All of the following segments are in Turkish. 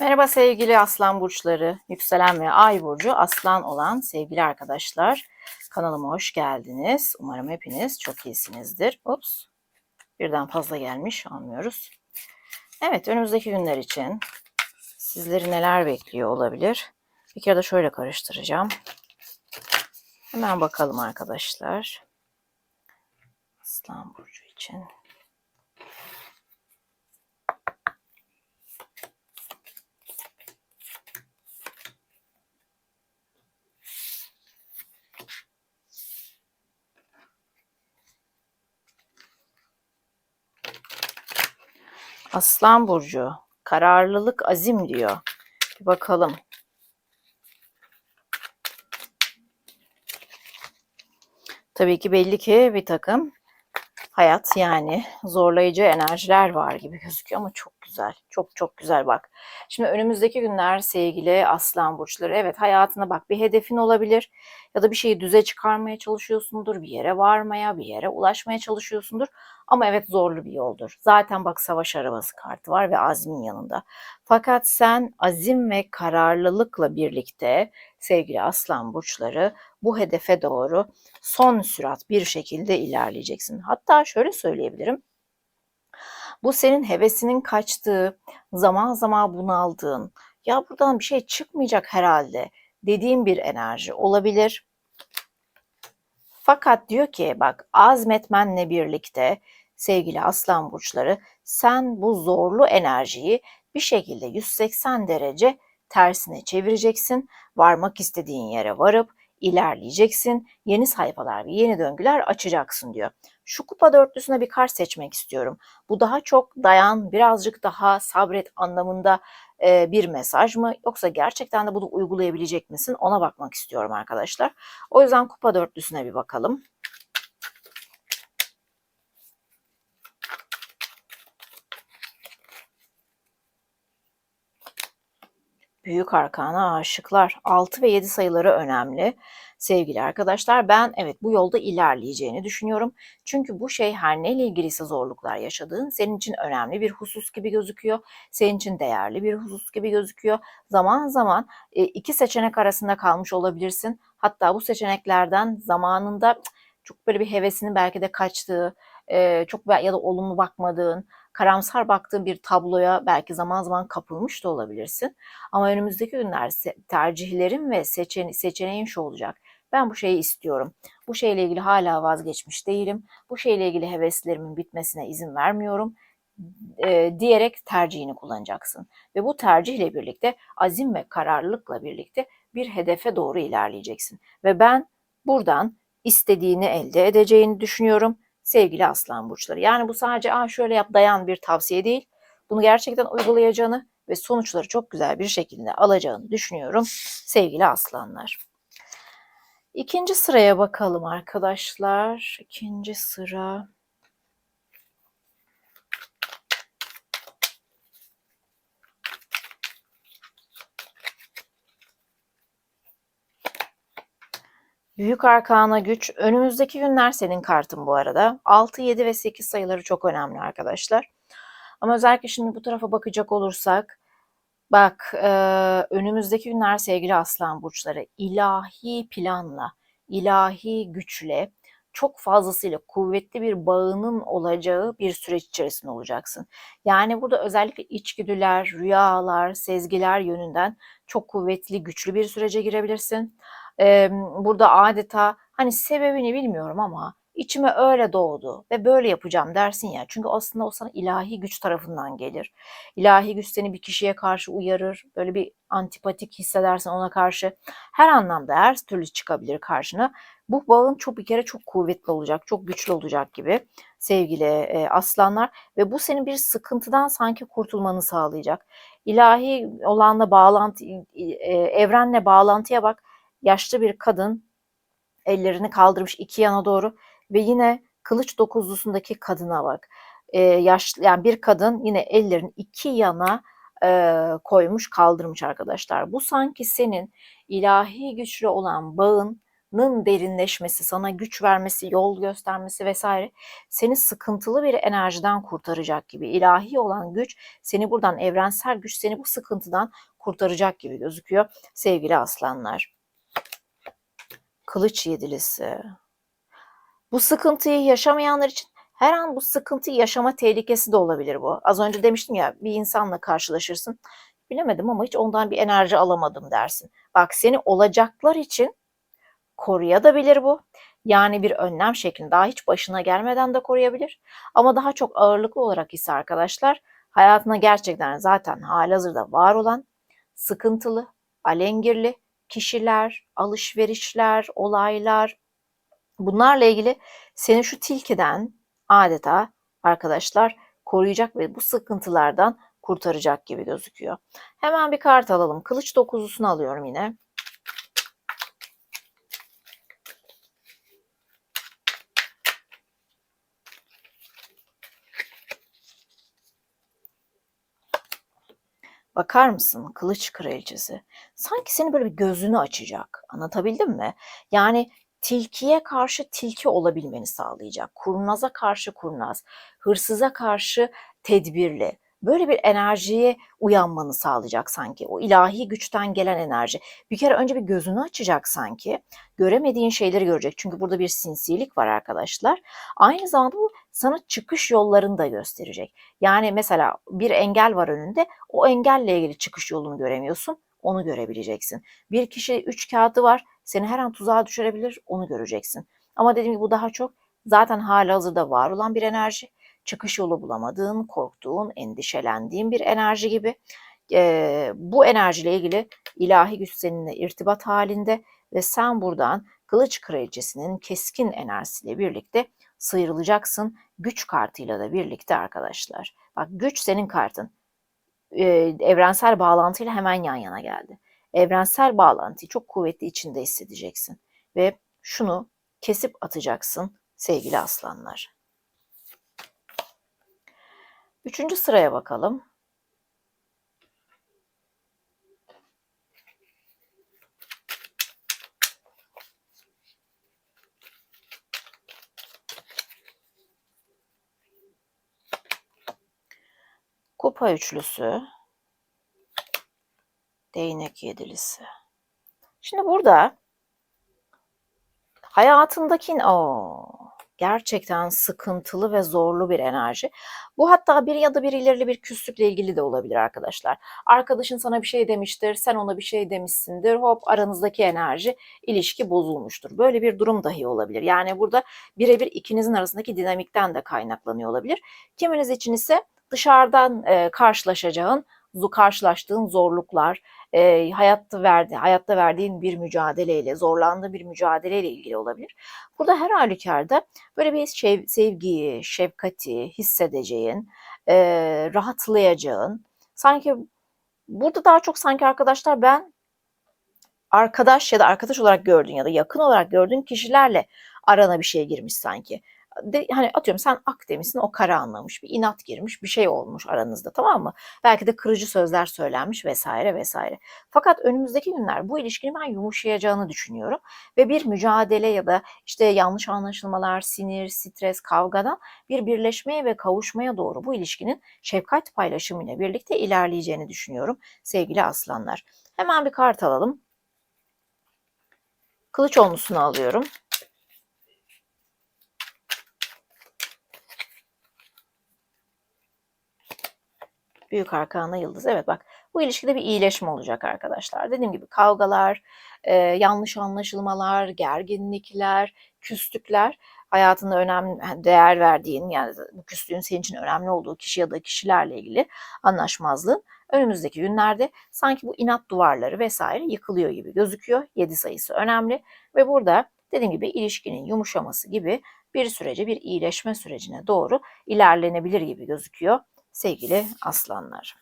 Merhaba sevgili aslan burçları, yükselen ve ay burcu aslan olan sevgili arkadaşlar. Kanalıma hoş geldiniz. Umarım hepiniz çok iyisinizdir. Ups, birden fazla gelmiş anlıyoruz. Evet, önümüzdeki günler için sizleri neler bekliyor olabilir? Bir kere de şöyle karıştıracağım. Hemen bakalım arkadaşlar. Aslan burcu için. Aslan burcu, kararlılık, azim diyor. Bir bakalım. Tabii ki belli ki bir takım hayat yani zorlayıcı enerjiler var gibi gözüküyor ama çok güzel. Çok çok güzel bak. Şimdi önümüzdeki günler sevgili aslan burçları evet hayatına bak bir hedefin olabilir ya da bir şeyi düze çıkarmaya çalışıyorsundur, bir yere varmaya, bir yere ulaşmaya çalışıyorsundur ama evet zorlu bir yoldur. Zaten bak savaş arabası kartı var ve azmin yanında. Fakat sen azim ve kararlılıkla birlikte sevgili aslan burçları bu hedefe doğru son sürat bir şekilde ilerleyeceksin. Hatta şöyle söyleyebilirim. Bu senin hevesinin kaçtığı, zaman zaman bunaldığın, ya buradan bir şey çıkmayacak herhalde dediğin bir enerji olabilir. Fakat diyor ki bak azmetmenle birlikte sevgili aslan burçları sen bu zorlu enerjiyi bir şekilde 180 derece tersine çevireceksin. Varmak istediğin yere varıp ilerleyeceksin. Yeni sayfalar ve yeni döngüler açacaksın diyor. Şu kupa dörtlüsüne bir kart seçmek istiyorum. Bu daha çok dayan, birazcık daha sabret anlamında e, bir mesaj mı? Yoksa gerçekten de bunu uygulayabilecek misin? Ona bakmak istiyorum arkadaşlar. O yüzden kupa dörtlüsüne bir bakalım. Büyük arkana aşıklar. 6 ve 7 sayıları önemli sevgili arkadaşlar. Ben evet bu yolda ilerleyeceğini düşünüyorum. Çünkü bu şey her neyle ilgiliyse zorluklar yaşadığın senin için önemli bir husus gibi gözüküyor. Senin için değerli bir husus gibi gözüküyor. Zaman zaman e, iki seçenek arasında kalmış olabilirsin. Hatta bu seçeneklerden zamanında çok böyle bir hevesinin belki de kaçtığı, e, çok ya da olumlu bakmadığın, karamsar baktığın bir tabloya belki zaman zaman kapılmış da olabilirsin. Ama önümüzdeki günler tercihlerin ve seçene seçeneğin şu olacak. Ben bu şeyi istiyorum. Bu şeyle ilgili hala vazgeçmiş değilim. Bu şeyle ilgili heveslerimin bitmesine izin vermiyorum e, diyerek tercihini kullanacaksın. Ve bu tercihle birlikte azim ve kararlılıkla birlikte bir hedefe doğru ilerleyeceksin. Ve ben buradan istediğini elde edeceğini düşünüyorum sevgili aslan burçları. Yani bu sadece Aa, şöyle yap dayan bir tavsiye değil. Bunu gerçekten uygulayacağını ve sonuçları çok güzel bir şekilde alacağını düşünüyorum sevgili aslanlar. İkinci sıraya bakalım arkadaşlar. İkinci sıra. Büyük arkana güç. Önümüzdeki günler senin kartın bu arada. 6, 7 ve 8 sayıları çok önemli arkadaşlar. Ama özellikle şimdi bu tarafa bakacak olursak bak e, önümüzdeki günler sevgili aslan burçları ilahi planla, ilahi güçle çok fazlasıyla kuvvetli bir bağının olacağı bir süreç içerisinde olacaksın. Yani burada özellikle içgüdüler, rüyalar, sezgiler yönünden çok kuvvetli, güçlü bir sürece girebilirsin burada adeta hani sebebini bilmiyorum ama içime öyle doğdu ve böyle yapacağım dersin ya. Çünkü aslında o sana ilahi güç tarafından gelir. İlahi güç seni bir kişiye karşı uyarır. Böyle bir antipatik hissedersen ona karşı her anlamda her türlü çıkabilir karşına. Bu bağın çok bir kere çok kuvvetli olacak, çok güçlü olacak gibi sevgili e, aslanlar ve bu senin bir sıkıntıdan sanki kurtulmanı sağlayacak. İlahi olanla bağlantı, e, evrenle bağlantıya bak yaşlı bir kadın ellerini kaldırmış iki yana doğru ve yine kılıç dokuzlusundaki kadına bak. Ee, yaşlı yani bir kadın yine ellerini iki yana e, koymuş kaldırmış arkadaşlar. Bu sanki senin ilahi güçlü olan bağın Nın derinleşmesi, sana güç vermesi, yol göstermesi vesaire seni sıkıntılı bir enerjiden kurtaracak gibi. İlahi olan güç seni buradan evrensel güç seni bu sıkıntıdan kurtaracak gibi gözüküyor sevgili aslanlar. Kılıç yedilisi. Bu sıkıntıyı yaşamayanlar için her an bu sıkıntıyı yaşama tehlikesi de olabilir bu. Az önce demiştim ya bir insanla karşılaşırsın. Bilemedim ama hiç ondan bir enerji alamadım dersin. Bak seni olacaklar için koruyabilir bu. Yani bir önlem şeklinde daha hiç başına gelmeden de koruyabilir. Ama daha çok ağırlıklı olarak ise arkadaşlar hayatına gerçekten zaten halihazırda var olan sıkıntılı, alengirli kişiler, alışverişler, olaylar bunlarla ilgili seni şu tilkiden adeta arkadaşlar koruyacak ve bu sıkıntılardan kurtaracak gibi gözüküyor. Hemen bir kart alalım. Kılıç dokuzlusunu alıyorum yine. Bakar mısın kılıç kraliçesi? Sanki seni böyle bir gözünü açacak. Anlatabildim mi? Yani tilkiye karşı tilki olabilmeni sağlayacak. Kurnaza karşı kurnaz, hırsıza karşı tedbirli. Böyle bir enerjiye uyanmanı sağlayacak sanki. O ilahi güçten gelen enerji. Bir kere önce bir gözünü açacak sanki. Göremediğin şeyleri görecek. Çünkü burada bir sinsilik var arkadaşlar. Aynı zamanda bu sana çıkış yollarını da gösterecek. Yani mesela bir engel var önünde. O engelle ilgili çıkış yolunu göremiyorsun. Onu görebileceksin. Bir kişi üç kağıdı var. Seni her an tuzağa düşürebilir. Onu göreceksin. Ama dediğim gibi bu daha çok zaten hali hazırda var olan bir enerji. Çıkış yolu bulamadığın, korktuğun, endişelendiğin bir enerji gibi. Ee, bu enerjiyle ilgili ilahi güç seninle irtibat halinde ve sen buradan kılıç kraliçesinin keskin enerjisiyle birlikte sıyrılacaksın. Güç kartıyla da birlikte arkadaşlar. Bak güç senin kartın. Ee, evrensel bağlantıyla hemen yan yana geldi. Evrensel bağlantıyı çok kuvvetli içinde hissedeceksin. Ve şunu kesip atacaksın sevgili aslanlar. Üçüncü sıraya bakalım. Kupa üçlüsü, değnek yedilisi. Şimdi burada hayatındaki o gerçekten sıkıntılı ve zorlu bir enerji. Bu hatta bir ya da birileriyle bir küslükle ilgili de olabilir arkadaşlar. Arkadaşın sana bir şey demiştir, sen ona bir şey demişsindir. Hop aranızdaki enerji, ilişki bozulmuştur. Böyle bir durum dahi olabilir. Yani burada birebir ikinizin arasındaki dinamikten de kaynaklanıyor olabilir. Kiminiz için ise dışarıdan e, karşılaşacağın, karşılaştığın zorluklar, e, hayatta verdi, hayatta verdiğin bir mücadeleyle, zorlandığı bir mücadeleyle ilgili olabilir. Burada her halükarda böyle bir şev, sevgiyi, şefkati hissedeceğin, e, rahatlayacağın, sanki burada daha çok sanki arkadaşlar ben arkadaş ya da arkadaş olarak gördüğün ya da yakın olarak gördüğün kişilerle arana bir şey girmiş sanki de, hani atıyorum sen ak demişsin o kara anlamış bir inat girmiş bir şey olmuş aranızda tamam mı? Belki de kırıcı sözler söylenmiş vesaire vesaire. Fakat önümüzdeki günler bu ilişkinin ben yumuşayacağını düşünüyorum ve bir mücadele ya da işte yanlış anlaşılmalar, sinir, stres, kavgadan bir birleşmeye ve kavuşmaya doğru bu ilişkinin şefkat paylaşımıyla birlikte ilerleyeceğini düşünüyorum sevgili aslanlar. Hemen bir kart alalım. Kılıç onlusunu alıyorum. Büyük arkana yıldız. Evet bak bu ilişkide bir iyileşme olacak arkadaşlar. Dediğim gibi kavgalar, e, yanlış anlaşılmalar, gerginlikler, küslükler hayatında önemli değer verdiğin yani bu küslüğün senin için önemli olduğu kişi ya da kişilerle ilgili anlaşmazlığın önümüzdeki günlerde sanki bu inat duvarları vesaire yıkılıyor gibi gözüküyor. 7 sayısı önemli ve burada dediğim gibi ilişkinin yumuşaması gibi bir sürece bir iyileşme sürecine doğru ilerlenebilir gibi gözüküyor sevgili aslanlar.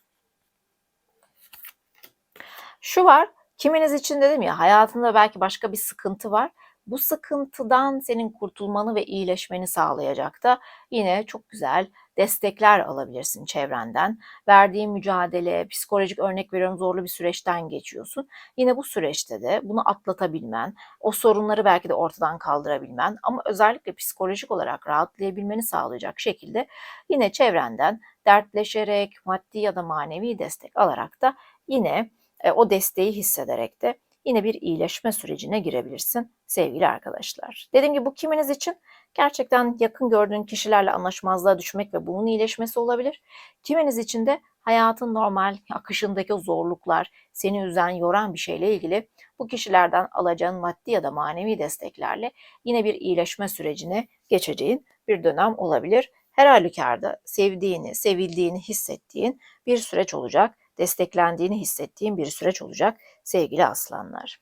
Şu var, kiminiz için dedim ya hayatında belki başka bir sıkıntı var. Bu sıkıntıdan senin kurtulmanı ve iyileşmeni sağlayacak da yine çok güzel destekler alabilirsin çevrenden. Verdiğin mücadele, psikolojik örnek veriyorum zorlu bir süreçten geçiyorsun. Yine bu süreçte de bunu atlatabilmen, o sorunları belki de ortadan kaldırabilmen ama özellikle psikolojik olarak rahatlayabilmeni sağlayacak şekilde yine çevrenden dertleşerek, maddi ya da manevi destek alarak da yine e, o desteği hissederek de yine bir iyileşme sürecine girebilirsin sevgili arkadaşlar. Dediğim gibi bu kiminiz için gerçekten yakın gördüğün kişilerle anlaşmazlığa düşmek ve bunun iyileşmesi olabilir. Kiminiz için de hayatın normal akışındaki zorluklar, seni üzen, yoran bir şeyle ilgili bu kişilerden alacağın maddi ya da manevi desteklerle yine bir iyileşme sürecine geçeceğin bir dönem olabilir. Her halükarda sevdiğini, sevildiğini hissettiğin bir süreç olacak desteklendiğini hissettiğim bir süreç olacak sevgili aslanlar.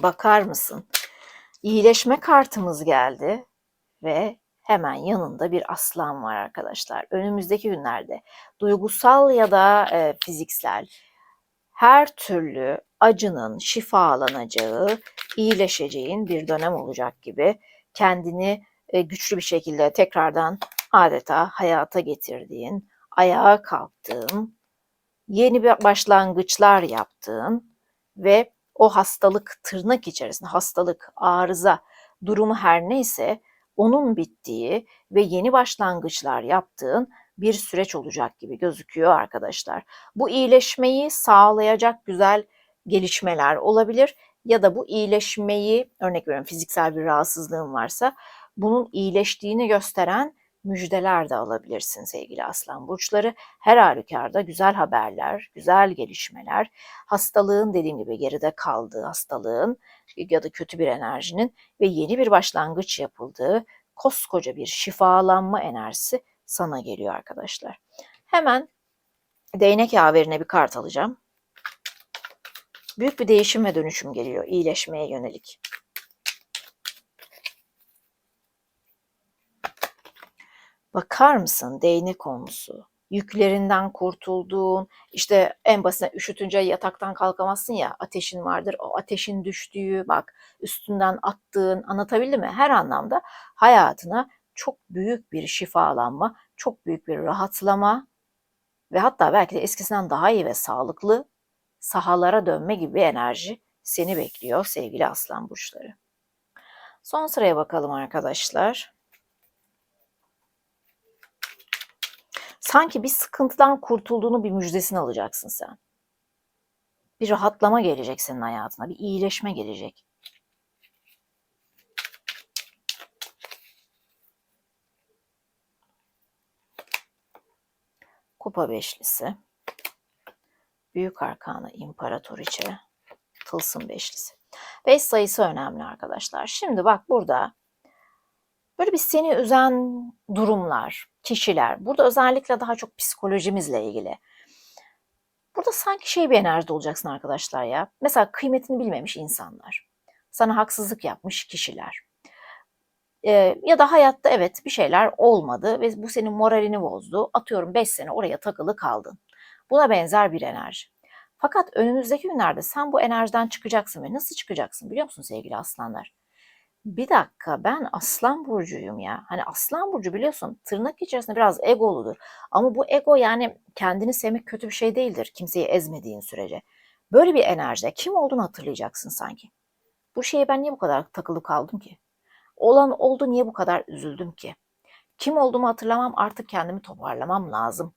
Bakar mısın? İyileşme kartımız geldi ve hemen yanında bir aslan var arkadaşlar. Önümüzdeki günlerde duygusal ya da e, fiziksel her türlü acının şifalanacağı, iyileşeceğin bir dönem olacak gibi kendini e, güçlü bir şekilde tekrardan adeta hayata getirdiğin, ayağa kalktığın, yeni bir başlangıçlar yaptığın ve o hastalık tırnak içerisinde hastalık, arıza durumu her neyse onun bittiği ve yeni başlangıçlar yaptığın bir süreç olacak gibi gözüküyor arkadaşlar. Bu iyileşmeyi sağlayacak güzel gelişmeler olabilir ya da bu iyileşmeyi örnek veriyorum fiziksel bir rahatsızlığın varsa bunun iyileştiğini gösteren müjdeler de alabilirsin sevgili aslan burçları. Her halükarda güzel haberler, güzel gelişmeler, hastalığın dediğim gibi geride kaldığı hastalığın ya da kötü bir enerjinin ve yeni bir başlangıç yapıldığı koskoca bir şifalanma enerjisi sana geliyor arkadaşlar. Hemen değnek yaverine bir kart alacağım. Büyük bir değişim ve dönüşüm geliyor iyileşmeye yönelik. Bakar mısın değnek konusu? Yüklerinden kurtulduğun, işte en basit üşütünce yataktan kalkamazsın ya, ateşin vardır. O ateşin düştüğü, bak üstünden attığın, anlatabildim mi? Her anlamda hayatına çok büyük bir şifalanma, çok büyük bir rahatlama ve hatta belki de eskisinden daha iyi ve sağlıklı sahalara dönme gibi bir enerji seni bekliyor sevgili aslan burçları. Son sıraya bakalım arkadaşlar. Sanki bir sıkıntıdan kurtulduğunu bir müjdesini alacaksın sen. Bir rahatlama gelecek senin hayatına, bir iyileşme gelecek. Kupa beşlisi. Büyük arkana imparatoriçe. Tılsım beşlisi. Beş sayısı önemli arkadaşlar. Şimdi bak burada böyle bir seni üzen durumlar, kişiler. Burada özellikle daha çok psikolojimizle ilgili. Burada sanki şey bir enerjide olacaksın arkadaşlar ya. Mesela kıymetini bilmemiş insanlar. Sana haksızlık yapmış kişiler. Ee, ya da hayatta evet bir şeyler olmadı ve bu senin moralini bozdu. Atıyorum 5 sene oraya takılı kaldın. Buna benzer bir enerji. Fakat önümüzdeki günlerde sen bu enerjiden çıkacaksın ve nasıl çıkacaksın biliyor musun sevgili aslanlar? Bir dakika ben Aslan burcuyum ya. Hani Aslan burcu biliyorsun tırnak içerisinde biraz egoludur. Ama bu ego yani kendini sevmek kötü bir şey değildir kimseyi ezmediğin sürece. Böyle bir enerjide kim olduğunu hatırlayacaksın sanki. Bu şeye ben niye bu kadar takılı kaldım ki? Olan oldu niye bu kadar üzüldüm ki? Kim olduğumu hatırlamam artık kendimi toparlamam lazım.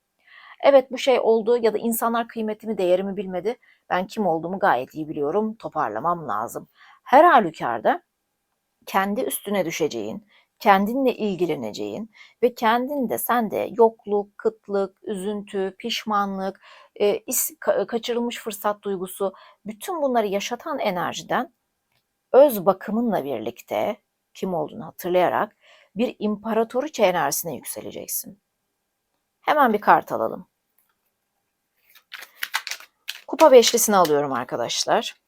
Evet bu şey oldu ya da insanlar kıymetimi değerimi bilmedi. Ben kim olduğumu gayet iyi biliyorum toparlamam lazım. Her halükarda kendi üstüne düşeceğin, kendinle ilgileneceğin ve kendinde sende yokluk, kıtlık, üzüntü, pişmanlık, e, is, ka, kaçırılmış fırsat duygusu bütün bunları yaşatan enerjiden öz bakımınla birlikte kim olduğunu hatırlayarak bir imparatoriçe enerjisine yükseleceksin. Hemen bir kart alalım. Kupa beşlisini alıyorum arkadaşlar.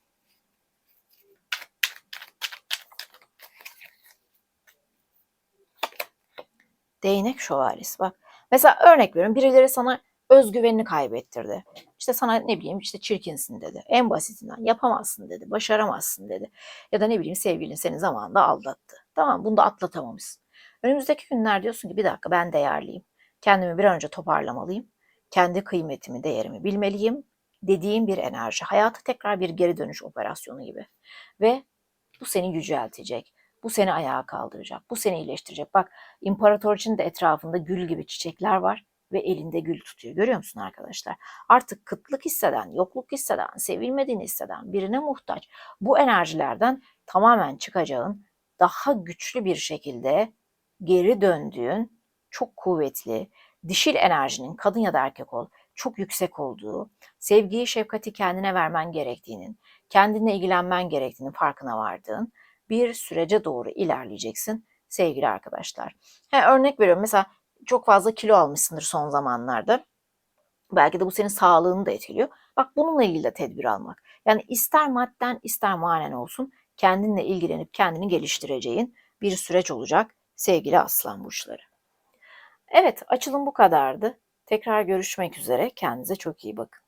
Değnek şövalyesi bak. Mesela örnek veriyorum birileri sana özgüvenini kaybettirdi. İşte sana ne bileyim işte çirkinsin dedi. En basitinden yapamazsın dedi. Başaramazsın dedi. Ya da ne bileyim sevgilin seni zamanında aldattı. Tamam bunu da atlatamamışsın. Önümüzdeki günler diyorsun ki bir dakika ben değerliyim. Kendimi bir an önce toparlamalıyım. Kendi kıymetimi, değerimi bilmeliyim dediğim bir enerji. Hayata tekrar bir geri dönüş operasyonu gibi. Ve bu seni yüceltecek. Bu seni ayağa kaldıracak. Bu seni iyileştirecek. Bak imparatorçun da etrafında gül gibi çiçekler var ve elinde gül tutuyor. Görüyor musun arkadaşlar? Artık kıtlık hisseden, yokluk hisseden, sevilmediğini hisseden, birine muhtaç bu enerjilerden tamamen çıkacağın, daha güçlü bir şekilde geri döndüğün, çok kuvvetli, dişil enerjinin kadın ya da erkek ol, çok yüksek olduğu, sevgiyi, şefkati kendine vermen gerektiğinin, kendine ilgilenmen gerektiğinin farkına vardığın bir sürece doğru ilerleyeceksin sevgili arkadaşlar. He, örnek veriyorum mesela çok fazla kilo almışsındır son zamanlarda. Belki de bu senin sağlığını da etkiliyor. Bak bununla ilgili de tedbir almak. Yani ister madden ister manen olsun kendinle ilgilenip kendini geliştireceğin bir süreç olacak sevgili aslan burçları. Evet açılım bu kadardı. Tekrar görüşmek üzere. Kendinize çok iyi bakın.